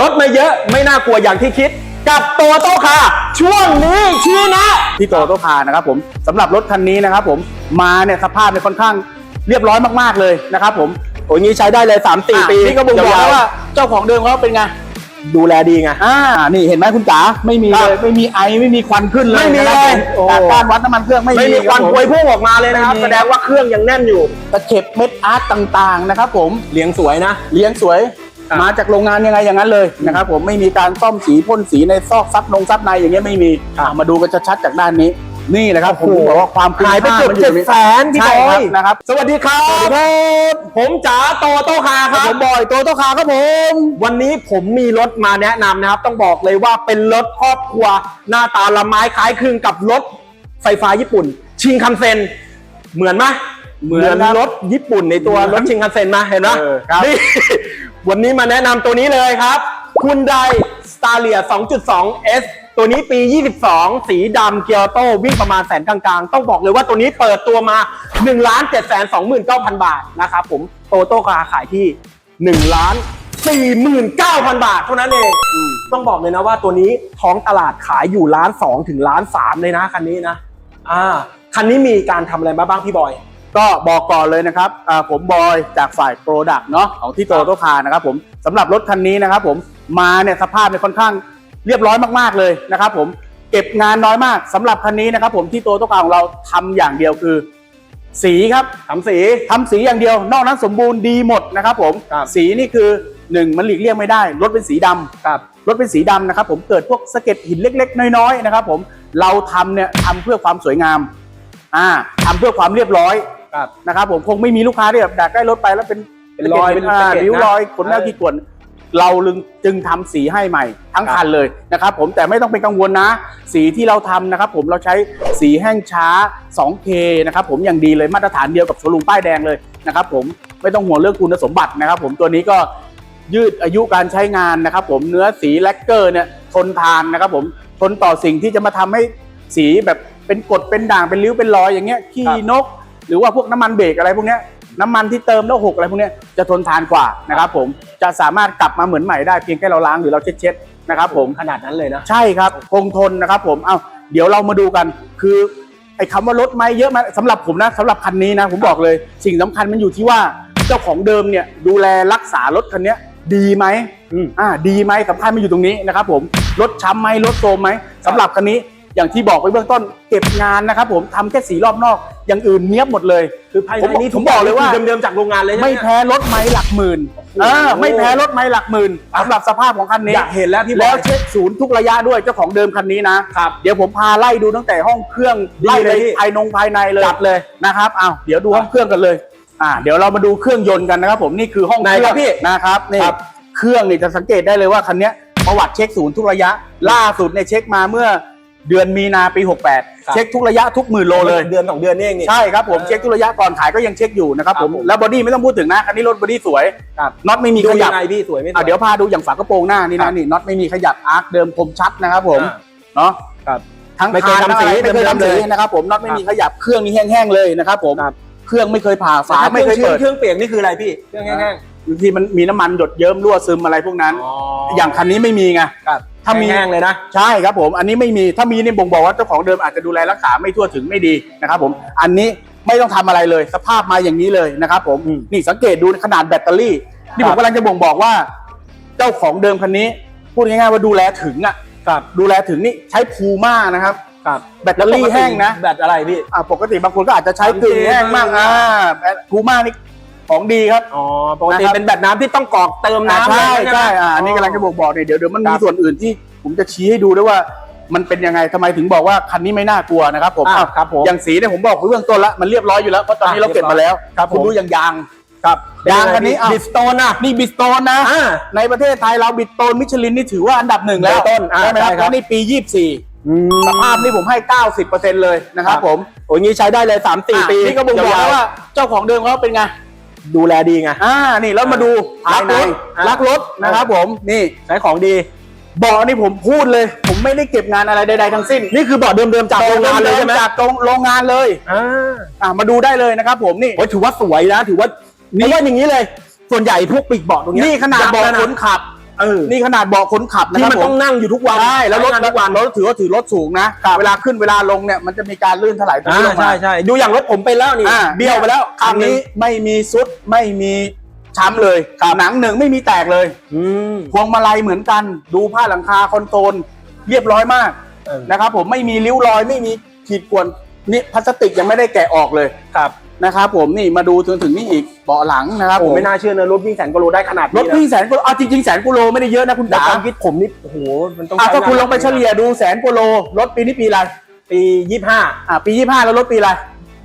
รถไม่เยอะไม่น่ากลัวอย่างที่คิด กับโตโต้คาช่วงนี้ชี้นะที่โตโต้คาร์นะครับผมสำหรับรถคันนี้นะครับผมมาเนี่ยสภาพเนี่ยค่อนข้างเรียบร้อยมากๆเลยนะครับผมโอ้ยงี้ใช้ได้เลย3 4ปีนี่ก็บ่งบอกยแล้วๆว่าเจ้าของเดิมเขาเป็นไงดูแลดีไง อ่า นี่เห็นไหมคุณจ๋า ไม่มีครัเลบยไม่มีไอ ไม่มีควันขึ้นเลย ไม่มีนะครับเลยผมโอ้จากการวัดน้ำมันเครื่องไม่ไม่มีควันรับพวยพุ่งออกมาเลยนะครับไม่มีแสดงว่าเครื่องยังแน่นอยู่ ตะเข็บเม็ดอาร์ตต่างๆ นะครับผม เลี้ยงสวยนะ เลี้ยงสวย ครับ มาจากโรงงานยังไงอย่างนั้นเลยนะครับผมไม่มีการซ่อมสีพ่นสีในซอกซับนงซับในอย่างเงี้ยไม่มีอะมาดูกันชัดๆจากด้านนี้ นี่นะครับผมบอกว่าความคุ้มหายไปค่เกือบมันอยู่เจ็ตดรงนี้แสนพี่ใช่บอครับยนะครับ สวัสดีครับ สวัสดีครับ ผมจ๋าโตโต้คาคครัรับบผมบอยโตโต้คาร์ครับผม วันนี้ผมมีรถมาแนะนำนะครับ ต้องบอกเลยว่าเป็นรถครอบครัว หน้าตาละไม้คล้ายคลึงกับรถไฟฟ้าญี่ปุ่น ชิงคันเซ็น เหมือนไหม เหมือนครับรถญี่ปุ่นในตัวเหมืรอนถชิงคันเซ็นมาเห็นไหมเออครับนี่วันนี้มาแนะนำตัวนี้เลยครับคุณไดสตาเลีย 2.2 S ตัวนี้ปี 22 สีดำเกียร์โต้วิ่งประมาณแสนกลางๆ ต้องบอกเลยว่าตัวนี้เปิดตัวมา1ล้าน7 2 9 0 0 0 บาทนะครับผมโตโต้คาขายที่ 1 ล้าน49,000 บาทเท่านั้นเอง ต้องบอกเลยนะว่าตัวนี้ท้องตลาดขายอยู่ล้านสองถึงล้านสามเลยนะคันนี้นะ อ่า คันนี้มีการทำอะไรมาบ้างพี่บอย ก็บอกก่อนเลยนะครับอ่าผมบอยจากฝ่ายโปรดักต์เนาะของที่โตโต้คาร์นะครับผมสำหรับรถคันนี้นะครับผมมาเนี่ยสภาพเนี่ยค่อนข้างเรียบร้อยมากๆเลยนะครับผมเก็บงานน้อยมากสำหรับคันนี้นะครับผมที่โตโต้คาร์ของเราทำอย่างเดียวคือ สีครับทำสีทำสีอย่างเดียวนอกนั้นสมบูรณ์ดีหมดนะครับผมครับสีนี่คือหนึ่งมันหลีกเลี่ยงไม่ได้รถเป็นสีดำครับรถเป็นสีดำนะครับผมเกิดพวกสะเก็ดหินเล็ก ๆ น้อยๆนะครับผมเราทำเนี่ยทำเพื่อความสวยงามอ่าทำเพื่อความเรียบร้อย ครับนะครับผมคงไม่มีลูกค้าที่แบบอยากได้รถไปแล้วเป็นเป็นรอยเป็นอ่าสะเก็ดนะ ริ้วรอยขนแมวขี้กวนเราลึงจึงทำสีให้ใหม่ทั้งครับคันเลยนะครับผมแต่ไม่ต้องเป็นกังวลนะ สีที่เราทำนะครับผมเราใช้สีแห้งช้า 2K นะครับผมอย่างดีเลยมาตรฐานเดียวกับโชว์รูมป้ายแดงเลยนะครับผมไม่ต้องห่วงเรื่องคุณสมบัตินะครับผมตัวนี้ก็ยืดอายุการใช้งานนะครับผมเนื้อสีแลกเกอร์เนี่ยทนทานนะครับผมทนต่อสิ่งที่จะมาทำให้สีแบบเป็นกรดเป็นด่างเป็นริ้วเป็นรอยอย่างเงี้ยขี้ครับนก หรือว่าพวกน้ำมันเบรกอะไรพวกเนี้ยน้ำมันที่เติมแล้วหกอะไรพวกเนี้ยจะทนทานกว่านะครับผมจะสามารถกลับมาเหมือนใหม่ได้เพียงแค่เราล้างหรือเราเช็ดๆนะครับผมขนาดนั้นเลยนะ ใช่ครับคงทนนะครับผมเอาเดี๋ยวเรามาดูกันคือไอ้คำว่าลดไหมเยอะไหมสำหรับผมนะสำหรับคันนี้นะผมบอกเลย สิ่งสำคัญมันอยู่ที่ว่าเจ้าของเดิมเนี่ยดูแลรักษารถคันเนี้ยดีไหมอืมอ่าดีไหมสำคัญมันอยู่ตรงนี้นะครับผมรถช้ำไหมรถโทรมไหมสำหรับคันนี้ อย่างที่บอกไปเบื้องต้นเก็บงานนะครับผมทำแค่สีรอบนอก อย่างอื่นเนี้ยบหมดเลยคือภายในนี้ผมบอกเลยว่า เดิมๆจากโรงงานเลยใช่ไหมไม่แพ้รถไม้หลักหมื่นโอ้เอโหอไม่แพ้รถไม้หลักหมื่นสำหรับสภาพของคันนี้อยากเห็นแล้วพี่บแล้อวยเช็คศูนย์ทุกระยะด้วยเจ้าของเดิมคันนี้นะ ครับ เดี๋ยวผมพาไล่ดูตั้งแต่ห้องเครื่องดีไล่ไปเลยพี่ภายนงภายในเลยจัดเลยนะครับอ้าวเดี๋ยวดูห้องเครื่องกันเลยอ่าเดี๋ยวเรามาดูเครื่องยนต์กันนะครับผมนี่คือห้องไหนเครื่ครัอบงพี่นะครับนี่ครับ เครื่องนี่จะสังเกตได้เลยว่าคันเนี้ยประวัติเช็คศูนย์ทุกระยะล่าสุดเนี่ยเช็คมาเมื่อ เดือนมีนาปีครับ68 เช็คทุกระยะทุกหมื่นโลเลย เดือนสองเดือนนี่เองนี่ ใช่ครับผมเออเช็คทุกระยะก่อนขายก็ยังเช็คอยู่นะครับผมครับผมแล้วบอดี้ไม่ต้องพูดถึงนะคันนี้รถบอดี้สวยครับน็อตไม่มีดูขยัยับงไงพี่สวยไม่สวยอะเดี๋ยวพาดูอย่างฝากระโปรงหน้านี่ครันะบนี่น็อตไม่มีขยับอาร์คเดิมคมชัดนะครับผมอ่าเนาะครับทั้งไม่เคยคานทำสีทั้งอะไรไม่เคยเดิมๆทำสีเลยนะครับผมน็อตไม่ครับมีขยับเครื่องนี่แห้งๆเลยนะครับผมครับเครื่องไม่เคยผ่าฝาฝาไม่เคยเปิดเครื่องเปียกนี่คืออะไรพี่เครื่องแห้งบางทีมันมีน้ำมันหยดเยิ้มรั่วซึมอะไรพวกนั้นๆอ๋ออย่างคันนี้ไม่มีไงครับ ถ้ามีแห้งๆเลยนะ ใช่ครับผมอันนี้ไม่มีถ้ามีเนี่ยบ่งบอกว่าเจ้าของเดิมอาจจะดูแลรักษาไม่ทั่วถึงไม่ดีนะครับผมอันนี้ไม่ต้องทำอะไรเลย สภาพมาอย่างนี้เลยนะครับผมอืมนี่สังเกตดูขนาดแบตเตอรี่นี่คผรัมบกำลังจะบ่งบอกว่า เจ้าของเดิมคันนี้ พูดง่ายๆว่าดูแลถึงอะครับดูแลถึงนี่ใช้พูม่านะครับครับแบตเตอรี่แห้งนะแบตอะไรพี่อ่าปกติบางคนก็อาจจะใช้กึ่งแห้งมากอ่าพูม่านี่ ของดีครับอ๋อปกตินะครับเป็นแบตน้ำที่ต้องกรอกเติมอ่าน้ำใช่เลยไหมใช่อ่าอันนี้กำลังจะบอกบอกเนี่ยเดี๋ยวเดี๋ยวมันคมีรับส่วนอื่นที่ผมจะชี้ให้ดูด้วยว่ามันเป็นยังไงทำไมถึงบอกว่าคันนี้ไม่น่ากลัวนะครับผมอ่าอ้าวครับผมอย่างสีเนี่ยผมบอกไปเบื้องต้นละมันเรียบร้อยอยู่แล้วเพราะตอนนี้อ่าเราเก็บมาแล้วครับผมณดูอย่างยางครับยางคันนี้อะบิสโตนอะนี่บิสโตนนะอ่าในประเทศไทยเราบิสโตนมิชลินนี่ถือว่าอันดับหนึ่งแล้วเบอร์ต้นอ่าใช่ไหมครับใช่ครับแล้วนี่ปี 24สภาพนี่ผมให้ 90%เลยนะครับผมโอ้ยงี้ใช้ได้เลยสามสี่อะปี นี่ก็บ่งบอกแล้วว่าเจ้าของเดิมเขาเป็นไง ดูแลดีไง อ่า นี่แล้วมาดูอ่าภายในรักรถอ่ารักรถนะครับผม นี่ใช้ของดีเบาะนี่ผมพูดเลย ผมไม่ได้เก็บงานอะไรใดๆทั้งสิ้น นี่คือเบาะเดิมๆจากโรงงานเลยใช่ไหมจากโรงโรงงานเลย อ่า อ่ามาดูได้เลยนะครับผมนี่โอ้ยถือว่าสวยนะ ถือว่านี่ว่าอย่างนี้เลย ส่วนใหญ่พวกปีกเบาะตรงเนี้ยนี่ขนาดยาวเบาะแล้วคนขับ เออนี่ขนาดเบาะคนขับนะที่ครับมันผต้องนั่งอยู่ทุกวันใช่แล้วรถใช้งานทุกวัน รถถือว่าถือรถสูงนะเวลาขึ้นเวลาลงเนี่ยมันจะมีการลื่นถลายตรงอ่านี้ลงมา ใช่ใช่ดูอย่างรถผมไปแล้วนี่อ่า เบี้ยวไปแล้วคันนี้ไม่มีซุดไม่มีช้ำเลยหนังหนึ่งไม่มีแตกเลย อืม พวงมาลัยเหมือนกัน ดูผ้าหลังคาคอนโซลเรียบร้อยมากเออ นะครับผมไม่มีริ้วรอยไม่มีขีดข่วนนี่พลาสติกยังไม่ได้แกะออกเลยครับ นะครับผมนี่มาดูจนถึงนี่อีกเบาะหลังนะครับโอ้ผมไม่น่าเชื่อนะรถวิ่งแสนกิโลได้ขนาดรนี้ถนะวิ่งแสนกิโลเอาจริงๆแสนกิโลไม่ได้เยอะนะคุณแต่จ๋าความคิดผมนี่โอ้โหมันต้องอะใช้ถ้าคุณงนลองไปเฉลี่ยดูแสนกิโลรถปีนี้ปีอะไรปียี่ห้าอะปียี่ห้าแล้วรถปีอะไร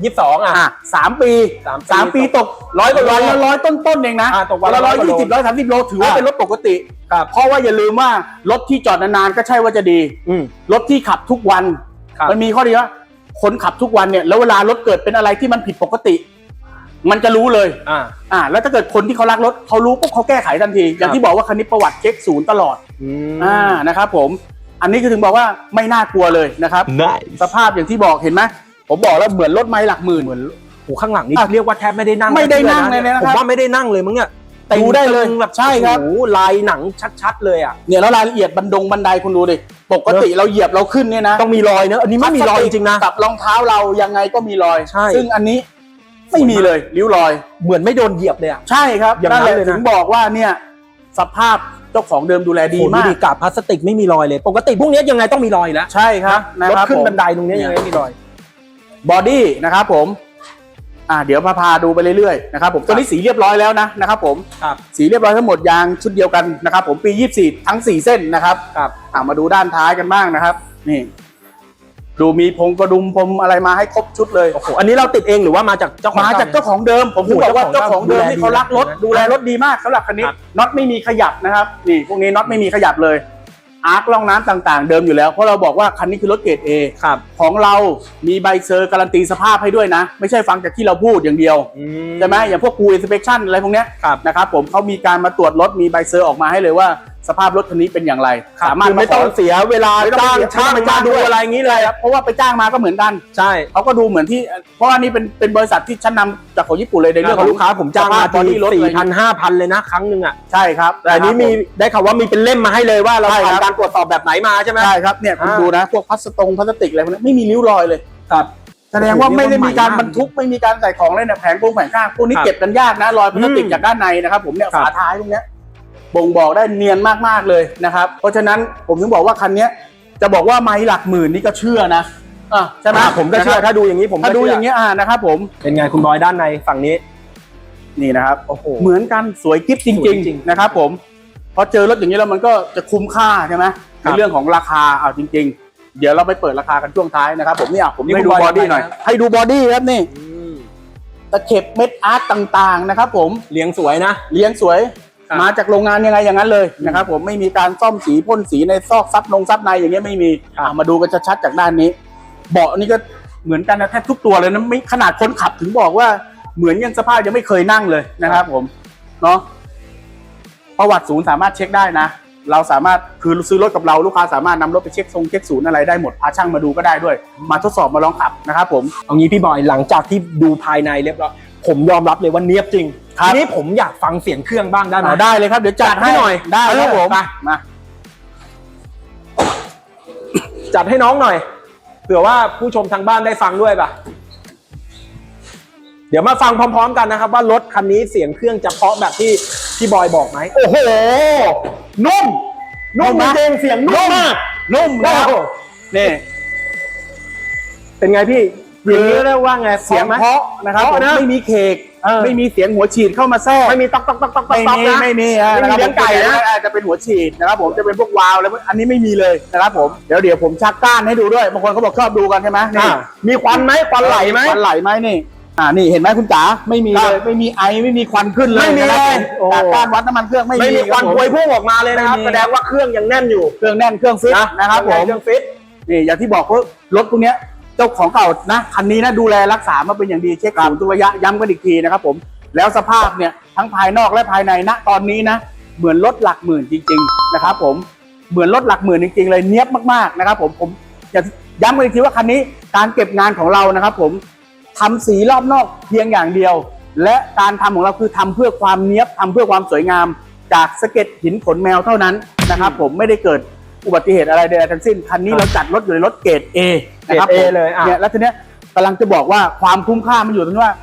ยี่สองอะ อะสามปีสามปีสามปีตกร้อยกว่าโลวันละร้อยต้นๆเองนะอะตกวันละละร้อยร้อยกว่ายี่โลสิบร้อยสามสิบโลถือว่าอะ เป็นรถปกติ ครับเพราะว่าอย่าลืมว่ารถที่จอดนานๆก็ใช่ว่าจะดี อืม รถที่ขับทุกวัน ครับ มันมีข้อดีว่า คนขับทุกวันเนี่ยแล้วเวลารถเกิดเป็นอะไรที่มันผิดปกติ มันจะรู้เลยอ่า อ่าแล้วถ้าเกิดคนที่เขารักรถเขารู้ปุ๊บเขาแก้ไขทันที อย่างที่บอกว่าคันนี้ประวัติเช็คศูนย์ตลอดอืม อ่านะครับผมอันนี้คือถึงบอกว่าไม่น่ากลัวเลยนะครับได้สภาพอย่างที่บอกเห็นไหมผมบอกแล้วเหมือนรถไม้หลักหมื่น เหมือนโอ้ข้างหลังนี่อะเรียกว่าแทบไม่ได้นั่งไม่ได้นั่งชื่อเลยนะครับผมว่าไม่ได้นั่งเลยมึงเนี่ย ดูได้เลยต็มแบบใช่ครับ โอ้โหลายหนังชัดๆเลยอะ เนี่ยแล้วรายละเอียดบันดงบันไดคุณดูดิปกติเราเหยียบเราขึ้นเนี่ยนะต้องมีรอยเนอะอันนี้ไม่มีรอยจริงๆนะกับรองเท้าเรายังไงก็มีรอยใช่ซึ่งอันนี้ไม่มีเลยริ้วรอย เหมือนไม่โดนเหยียบเลยอะใช่ครับอย่างนั้นแหละเลยนะถึงบอกว่าเนี่ยสภาพเจ้าของเดิมดูแลดีโอ้โหมากดีกาบพลาสติกไม่มีรอยเลย ปกติพวกเนี้ยยังไงต้องมีรอยอยู่แล้วใช่ครับนะรถครับขึ้นผมบันไดตรงเนี้ยยังไงไม่มีรอยบอดี้นะครับผม อ่าเดี๋ยวพาพาดูไปเรื่อยๆนะครับผมตัวนี้สีเรียบร้อยแล้วนะนะครับผมครับสีเรียบร้อยทั้งหมดยางชุดเดียวกันนะครับผมปี 24 ทั้ง 4 เส้นนะครับครับอ่ามาดูด้านท้ายกันบ้างนะครับ นี่ดูมีพงกระดุมพรมอะไรมาให้ครบชุดเลยโอ้โหอันนี้เราติดเองหรือว่ามาจากเจ้าของมาจากเจ้าของเดิม ผมถึงบอกว่าเจ้าของเดิมนี่เขารักรถดูดูแลแลดีนะรถดีมากสำหรับคันนี้ครับน็อตไม่มีขยับนะครับ นี่พวกนี้น็อตไม่มีขยับเลย อาร์คล่องน้ำต่างๆ เดิมอยู่แล้ว เพราะเราบอกว่าคันนี้คือรถเกรด A ครับของเรามีใบเซอร์การันตีสภาพให้ด้วยนะ ไม่ใช่ฟังจากที่เราพูดอย่างเดียวใช่ไหมอย่างพวกกูอินสเปคชั่นอะไรพวกเนี้ยครับนะครับผมเขามีการมาตรวจรถมีใบเซอร์ออกมาให้เลยว่าสภาพรถคันนี้เป็นอย่างไร สามารถไม่ต้องเสียเวลาไม่ต้องจ้างเสียช่างไม่ต้มาองดูด้วยอะไรอย่างนี้เลยครับเพราะว่าไปจ้างมาก็เหมือนกันใช่เขาก็ดูเหมือนที่ เพราะอันนี้เป็นเป็นบริษัทที่ชั้นนำจากของญี่ปุ่นเลยในในเรื่เรื่อองงขขอองงลูกค้าผมจ้างมาบอทีดี้รถสี่เลยพันห้าพันเลยนะครั้งหนึ่งอะใช่ครับแต่อันนี้มีได้ข่าวว่ามีเป็นเล่มมาให้เลยว่าเราใช่ครับผ่านการตรวจสอบแบบไหนมาใช่ไหมใช่ครับเนี่ยคุณอ่าดูนะพวกพลาสตงพลาสติกอะไรพวกนี้ไม่มีริ้วรอยเลยครับแสดงว่าโอ้โหไม่ได้มีการเรียกว่าใหม่มากบรรทุกไม่มีการใส่ของเลยเนี่ยแผงโครงแผงข้างพวกนี้ครับเก็บกันยากนะรอยพลาสติกอืมจากด้านในนะครับผมเนี่ยครับฝาท้ายพวกเนี้ย บ่งบอกได้เนียนมากๆเลยนะครับ เพราะฉะนั้นผมถึงบอกว่าคันเนี้ยจะบอกว่าไม้หลักหมื่นนี่ก็เชื่อนะอะใช่ไหมอ่าผมก็เชื่อนะครับถ้าดูอย่างนี้ผมก็ถ้าดูเชื่อย่างเงี้ยอ่านะครับผมเป็นไงคุณบอยด้านในฝั่งนี้ นี่นะครับโอ้โหเหมือนกันสวยกิ๊บจสวยริงจริง ๆ นะครับ ผมพอเจอรถอย่างนี้แล้วมันก็จะคุ้มค่าใช่ไหมครัในบเรื่องของราคาเอาจริง ๆ เดี๋ยวเราไปเปิดราคากันช่วงท้ายนะครับ ผมนี่อะผมนี่ให้คุณดูบอยบอดี้หน่อยทำไมครับให้ดูบอดี้ครับนี่อืมตะเข็บเม็ดอาร์ตต่าง ๆ นะครับ ผมเลี้ยงสวยนะเลี้ยงสวย ครับ มาจากโรงงานยังไงอย่างนั้นเลยนะครับผมไม่มีการซ่อมสีพ่นสีในซอกซับนงซับในอย่างเงี้ยไม่มีอะมาดูกันชัดๆจากด้านนี้ เบาะนี่ก็เหมือนกันนะแทบทุกตัวเลยนะไม่ขนาดคนขับถึงบอกว่าเหมือนยังสภาพยังไม่เคยนั่งเลยนะครับ ผมเนาะประวัติศูนย์สามารถเช็คได้นะ เราสามารถคือซื้อรถกับเราลูกค้าสามารถนำรถไปเช็คทรงเช็คศูนย์อะไรได้หมดพาช่างมาดูก็ได้ด้วย มาทดสอบมาลองขับนะครับผม เอางี้พี่บอยหลังจากที่ดูภายในเรียบร้อย ผมยอมรับเลยว่าเนียบจริงครับ ทีนี้ผมอยากฟังเสียงเครื่องบ้างได้ไหมเอาได้เลยครับ เดี๋ยวจัจัดดให้ให้หน่อยได้ครับเออผมไปมา จัดให้น้องหน่อย เผื่อว่าผู้ชมทางบ้านได้ฟังด้วยป่ะ เดี๋ยวมาฟังพร้อม ๆ กันนะครับ ว่ารถคันนี้เสียงเครื่องจะเพราะแบบที่พี่บอยบอกไหม โอ้โห นุ่ม นุ่มนุ่มนะ จริงๆเสียงนุ่มมาก นุ่มนะครับโอ้โหนี่ เป็นไงพี่ อย่างนี้เรียกว่าไงเสียงไหมเพราะนะครับเพราะผมนะไม่มีเคกเออไม่มีเสียงหัวฉีดเข้ามาแทรกไม่มีต๊อกต๊อกต๊อกต๊อกต๊ไม่อกมีนะไม่มีไม่มีนะครับเลี้ยงไก่นะผมจะเป็นหัวฉีดนะครับผมจะเป็นพวกวาล์วแล้วอันนี้ไม่มีเลยนะครับผมเดี๋ยวเดี๋ยวผมชักก้านให้ดูด้วยบางคนเขาบอกชอบดูกันใช่ไหมนี่อ่ามีควันไหมควันไหลไหมควันไหลไหมนี่อ่านี่เห็นไหมคุณจ๋าไม่มีครัเลบยไม่มีไอไม่มีควันขึ้นเลยไม่มีนะครับเลยผมโอ้จากการวัดน้ำมันเครื่องไม่ไม่มีควันรับพวยพุ่งออกมาเลยนะครับไม่มีแสดงว่าเครื่องยังแน่นอยู่เครื่องแน่นเครื่องฟิตนะครับผมเครื่องฟิตนี่อย่างที่บอกว่ารถพวกเนี้ย เจ้าของเก่านะคันนี้นะดูแลรักษามาเป็นอย่างดีเช็คศูนย์ทุกระยะย้ำกันอีกทีนะครับผมแล้วสภาพเนี่ยทั้งภายนอกและภายในณตอนนี้นะเหมือนรถหลักหมื่นจริง ๆ นะครับผมเหมือนรถหลักหมื่นจริงๆ เลยเนี้ยบมากๆนะครับผมผมอยากย้ำกันอีกทีว่าคันนี้การเก็บงานของเรานะครับ ผมทำสีรอบนอกเพียงอย่างเดียว และการทำของเราคือทำเพื่อความเนี้ยบทำเพื่อความสวยงาม จากสเก็ดหินขนแมวเท่านั้นนะครับ ผมไม่ได้เกิดอุบัติเหตุอะไรใดๆทั้งสิ้นคันนี้เราจัดรถอยู่ในรถเกรด A นะครับเกรด A ผมเลยอะ เนี่ยแล้วทีเนี้ยกำลังจะบอกว่าความคุ้มค่ามันอยู่ตรงที่ว่า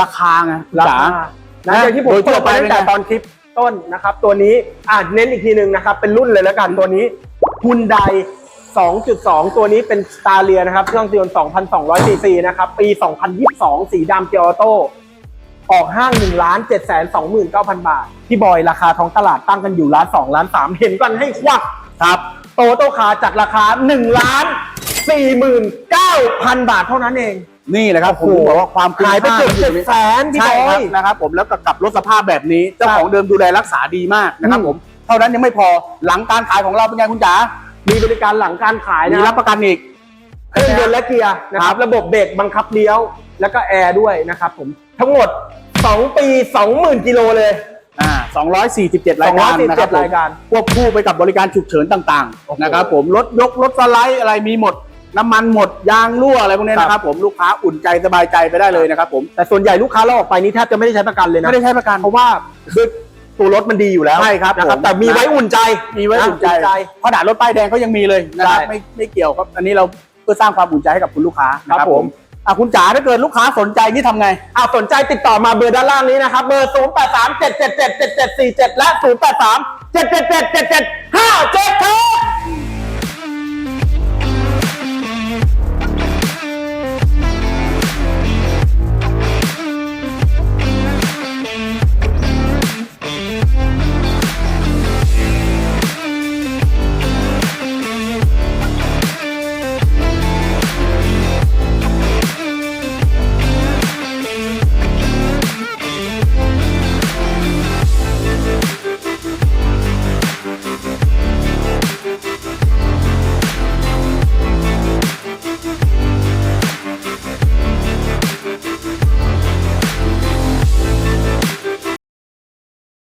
ราคาไงคุณราจ๋า คานะอย่างที่ผมโดยทั่เปิวดไปไปตั้งแต่เป็นไง ตอนคลิปต้นนะครับ ตัวนี้อ่าเน้นอีกทีหนึ่งนะครับ เป็นรุ่นเลยแล้วกันตัวนี้ฮุนได2.2 ตัวนี้เป็นสตาร์เลียนะครับ เครื่องยนต์2,200ซีซีนะครับ ปี 2022 สีดำเกียร์ออโต้ ออกห้าง1ล้าน7 2 9 0 0 0 บาท พี่บอยราคาท้องตลาดตั้งกันอยู่ล้าน2ล้าน3เห็นกันให้ควักครับ โตโต้คาร์จัดราคา1ล้าน 49,000 บาทเท่านั้นเอง นี่แหละครับผมโอ้โหบอกว่าความคุ้มขายไปค่าเกือบมันอยู่ตรงนี้7แสนพี่ใช่บอครับย นะครับผมแล้วก็กลับรถสภาพแบบนี้เจ้าของเดิมดูแลรักษาดีมากนะครับอืม ผมเท่านั้นยังไม่พอหลังการขายของเราเป็นไงคุณจ๋ามีบริการหลังการขายมีนะครัรับบประกันอีก เครื่องยนต์และเกียร์นะครับระบบเบรกบังคับเลี้ยว แล้วก็แอร์ด้วยนะครับผมทั้งหมด 2 ปี 20,000 กิโลเลย อ่า247 รายการนะครับ247รายการควบคู่ไปกับบริการฉุกเฉินต่างโอ้โห ๆนะครับผมรถยกรถสไลด์อะไรมีหมด น้ำมันหมดยางรั่วอะไรพวกนี้ครับนะครับผมลูกค้าอุ่นใจสบายใจไปได้เลยนะครับผมแต่ส่วนใหญ่ลูกค้าเราออกไปนี่แทบจะไม่ได้ใช้ประกันเลยนะไม่ได้ใช้ประกันเพราะว่าด้วยตัวรถมันดีอยู่แล้วใช่ครับนะครับผมแต่มีไว้อุ่นใจมีไว้อุ่นใจนะเพราะด่านรถป้ายแดงเขายังมีเลยนะครับใช่ไม่ไม่เกี่ยวครับ อันนี้เราเพื่อสร้างความอุ่นใจให้กับคุณลูกค้านะคครัรับบผมผมอะคุณจ๋าถ้าเกิดลูกค้าสนใจนี่ทำไงอ่าสนใจติดต่อมาเบอร์ด้านล่างนี้นะครับเบอร์ 0 8 3 7 7 7 7 7 4 7 และ 0 8 3 7 7 7 7 7